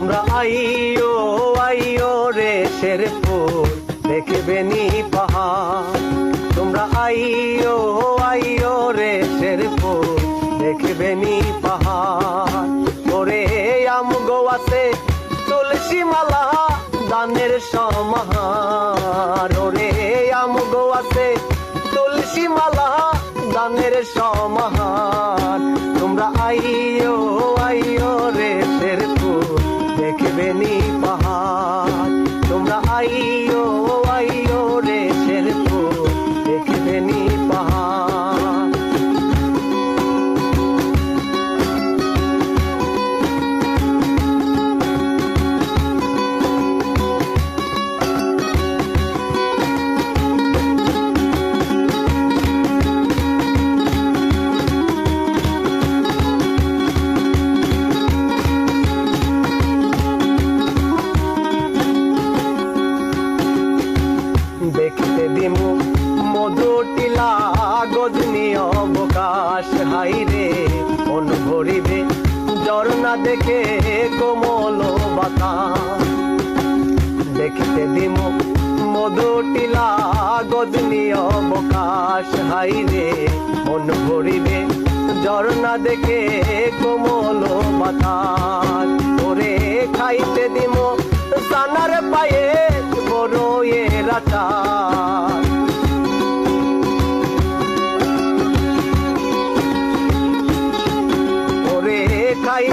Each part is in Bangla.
তোমরা আইও আইও রে শের ফুল দেখবে নি পাহাড়। তোমরা আইও আইও রে শের ফুল দেখবে নি পাহাড়। ওরে আম গোয়াতে তুলসী মালা, দানের সমাহার। ওরে আম গোয়াতে তুলসী মালা, দানের সমাহার। তোমরা আইও আইও রে দেখে কোমল বাতাস। দেখতে দিমু মধুটিলা গজনি অবকাশ। হাইরে মন ভরিবে ঝর্ণা দেখে কোমল বাতাস।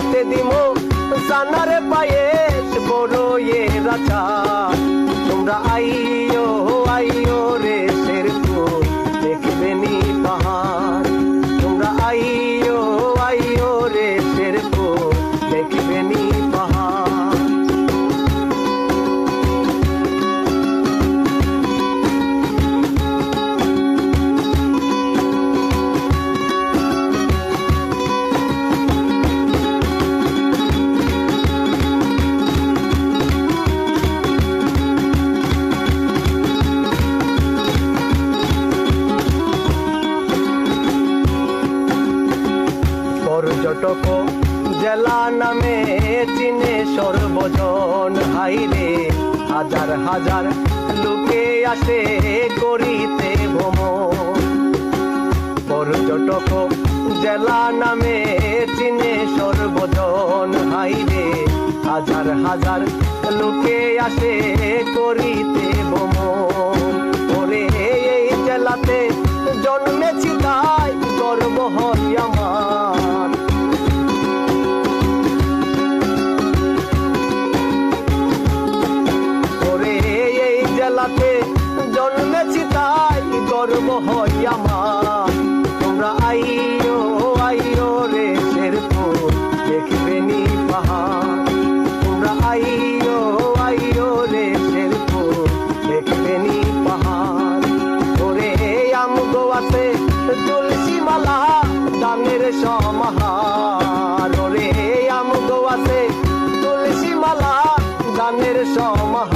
খাইতে দিমো সানার পায়ে বড় এ রাজা। তোমরা আইও জেলা নামে চিনে সর্বজন হাইরে হাজার হাজার লোকে আসে করিতে ভ্রমণ। পর্যটক জেলা নামে চিনে সর্বজন হাইরে হাজার হাজার লোকে আসে করিতে ভ্রমণ। জেলাতে জন্মেছি তাই গর্ব হয় আমার। তোমরা আইও আইও রে শেরপুর, দেখবে নি পাহাড়। তোমরা আইও আইও রে শেরপুর, দেখবে নি পাহাড়। ওরে আম গোয়াতে তুলসী মালা, দানের সমাহার। ওরে আম গোয়াতে তুলসী মালা গানের সমাহার।